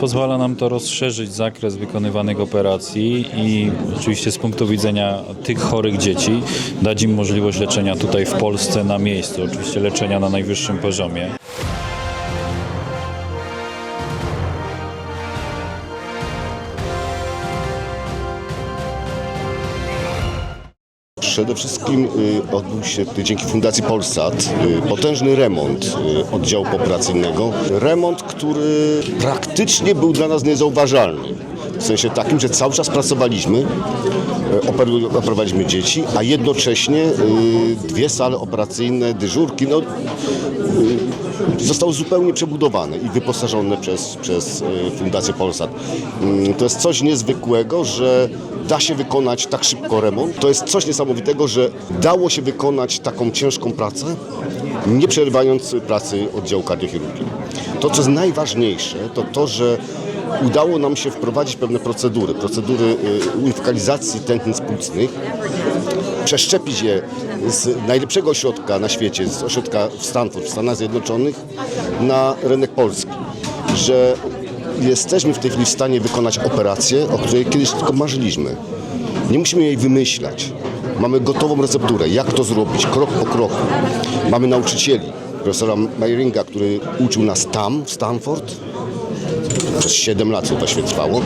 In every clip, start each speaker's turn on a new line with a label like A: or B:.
A: Pozwala nam to rozszerzyć zakres wykonywanych operacji i oczywiście z punktu widzenia tych chorych dzieci dać im możliwość leczenia tutaj w Polsce na miejscu, oczywiście leczenia na najwyższym poziomie.
B: Przede wszystkim y, odbył się tutaj dzięki Fundacji Polsat y, potężny remont y, oddziału pooperacyjnego. Remont, który praktycznie był dla nas niezauważalny. W sensie takim, że cały czas pracowaliśmy, y, operowaliśmy dzieci, a jednocześnie y, dwie sale operacyjne, dyżurki, no, y, zostały zupełnie przebudowane i wyposażone przez, przez y, Fundację Polsat. Mm, To jest coś niezwykłego, że da się wykonać tak szybko remont. To jest coś niesamowitego, że dało się wykonać taką ciężką pracę, nie przerywając pracy oddziału kardiochirurgii. To, co jest najważniejsze, to to, że udało nam się wprowadzić pewne procedury, procedury y, unifokalizacji tętnic płucnych, przeszczepić je z najlepszego ośrodka na świecie, z ośrodka w Stanford, w Stanach Zjednoczonych, na rynek polski. Że jesteśmy w tej chwili w stanie wykonać operację, o której kiedyś tylko marzyliśmy. Nie musimy jej wymyślać. Mamy gotową recepturę, jak to zrobić, krok po kroku. Mamy nauczycieli, profesora Meiringa, który uczył nas tam, w Stanford, przez 7 lat to właśnie trwało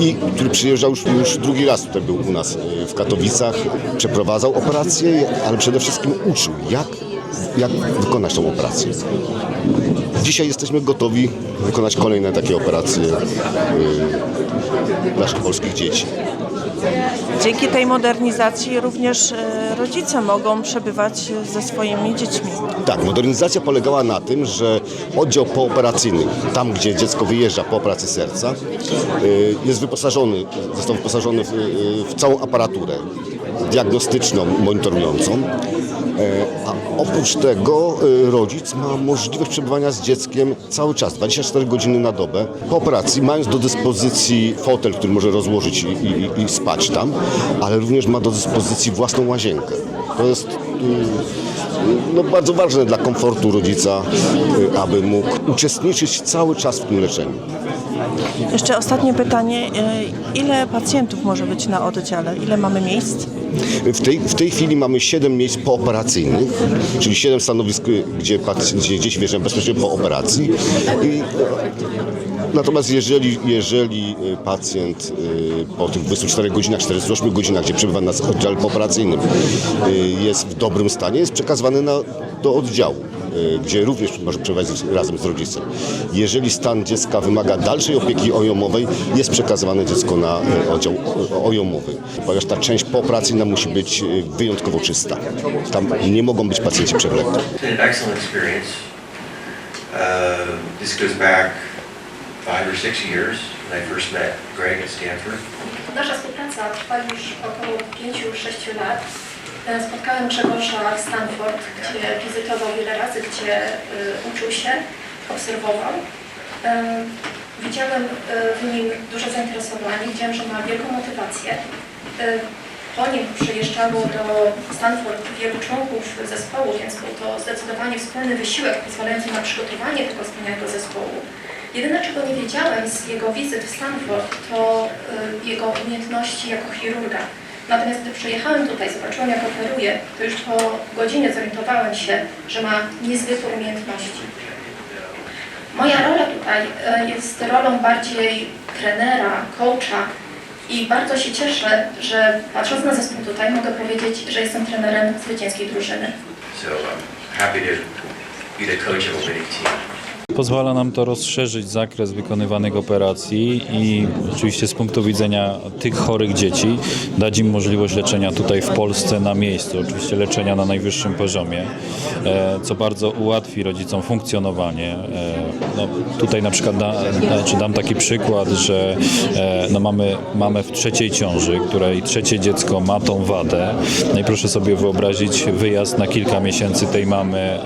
B: i który przyjeżdżał już, już drugi raz tutaj był u nas y, w Katowicach, przeprowadzał operację, ale przede wszystkim uczył, jak, jak wykonać tą operację. Dzisiaj jesteśmy gotowi wykonać kolejne takie operacje y, naszych polskich dzieci.
C: Dzięki tej modernizacji również e, rodzice mogą przebywać ze swoimi dziećmi.
B: Tak, modernizacja polegała na tym, że oddział pooperacyjny, tam gdzie dziecko wyjeżdża po operacji serca, y, jest wyposażony, został wyposażony w, y, w całą aparaturę diagnostyczną, monitorującą. E, A oprócz tego y, rodzic ma możliwość przebywania z dzieckiem cały czas, 24 godziny na dobę, po operacji, mając do dyspozycji fotel, który może rozłożyć i, i, i spać tam, ale również ma do dyspozycji własną łazienkę. To jest y, no, bardzo ważne dla komfortu rodzica, y, aby mógł uczestniczyć cały czas w tym leczeniu.
C: Jeszcze ostatnie pytanie. e, Ile pacjentów może być na oddziale? Ile mamy miejsc?
B: W tej, w tej chwili mamy 7 miejsc pooperacyjnych, czyli 7 stanowisk, gdzie, gdzie dzieci wjeżdżają bezpośrednio po operacji. I, natomiast jeżeli, jeżeli y, pacjent y, po tych 24 godzinach, 48 godzinach, gdzie przebywa na oddziale pooperacyjnym, jest w dobrym stanie, jest przekazywany na, do oddziału. Y, Gdzie również może przebywać z- razem z rodzicem. Jeżeli stan dziecka wymaga dalszej opieki ojomowej, jest przekazywane dziecko na y, oddział y, ojomowy, ponieważ ta część pooperacyjna musi być wyjątkowo czysta. Tam nie mogą być pacjenci przewlekli.
D: Uh, This goes back five or six years when I first met Greg at Stanford.
E: Nasza współpraca trwa już około 5-6 lat. E, Spotkałem Grzegorza w Stanford, gdzie wizytował wiele razy, gdzie y, uczył się, obserwował. E, Widziałem w nim duże zainteresowanie, widziałem, że ma wielką motywację. E, Po nim przyjeżdżało do Stanford wielu członków zespołu, więc był to zdecydowanie wspólny wysiłek pozwalający na przygotowanie tego wspaniałego zespołu. Jedyne, czego nie wiedziałem z jego wizyt w Stanford, to jego umiejętności jako chirurga. Natomiast gdy przyjechałem tutaj, zobaczyłem jak operuje, to już po godzinie zorientowałem się, że ma niezwykłe umiejętności. Moja rola tutaj y, jest rolą bardziej trenera, coacha i bardzo się cieszę, że patrząc na zespół tutaj mogę powiedzieć, że jestem trenerem zwycięskiej drużyny.
D: So I'm happy to be the coach of a winning team.
A: Pozwala nam to rozszerzyć zakres wykonywanych operacji i oczywiście z punktu widzenia tych chorych dzieci dać im możliwość leczenia tutaj w Polsce na miejscu, oczywiście leczenia na najwyższym poziomie, e, co bardzo ułatwi rodzicom funkcjonowanie. E, No, tutaj na przykład da, da, czy dam taki przykład, że e, no mamy mamę w trzeciej ciąży, której trzecie dziecko ma tą wadę. No i proszę sobie wyobrazić wyjazd na kilka miesięcy tej mamy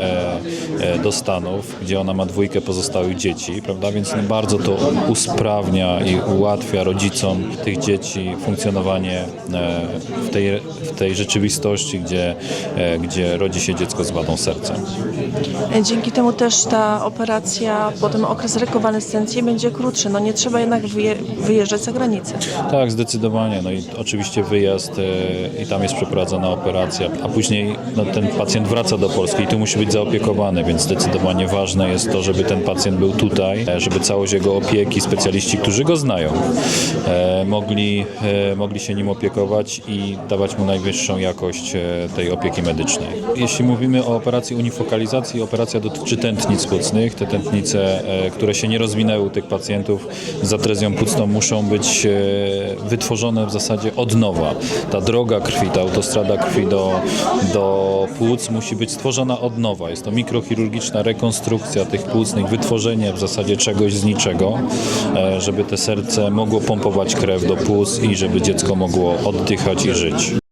A: do Stanów, gdzie ona ma dwójkę dwójkę pozostałych dzieci, prawda? Więc no bardzo to usprawnia i ułatwia rodzicom tych dzieci funkcjonowanie e, w tej, w tej rzeczywistości, gdzie, e, gdzie rodzi się dziecko z wadą serca.
C: E, Dzięki temu też ta operacja, potem okres rekonwalescencji będzie krótszy. No nie trzeba jednak wyje, wyjeżdżać za granicę.
A: Tak, zdecydowanie. No i oczywiście wyjazd i tam jest przeprowadzona operacja, a później no, ten pacjent wraca do Polski i tu musi być zaopiekowany, więc zdecydowanie ważne jest to, żeby ten pacjent był tutaj, e, żeby całość jego opieki, specjaliści, którzy go znają, e, mogli, e, mogli się nim opiekować i dawać mu najwyższą jakość tej opieki medycznej. Jeśli mówimy o operacji unifokalizacji, operacja dotyczy tętnic płucnych. Te tętnice, które się nie rozwinęły u tych pacjentów z atrezją płucną muszą być wytworzone w zasadzie od nowa. Ta droga krwi, ta autostrada krwi do, do płuc musi być stworzona od nowa. Jest to mikrochirurgiczna rekonstrukcja tych wytworzenie w zasadzie czegoś z niczego, e, żeby te serce mogło pompować krew do płuc i żeby dziecko mogło oddychać i żyć.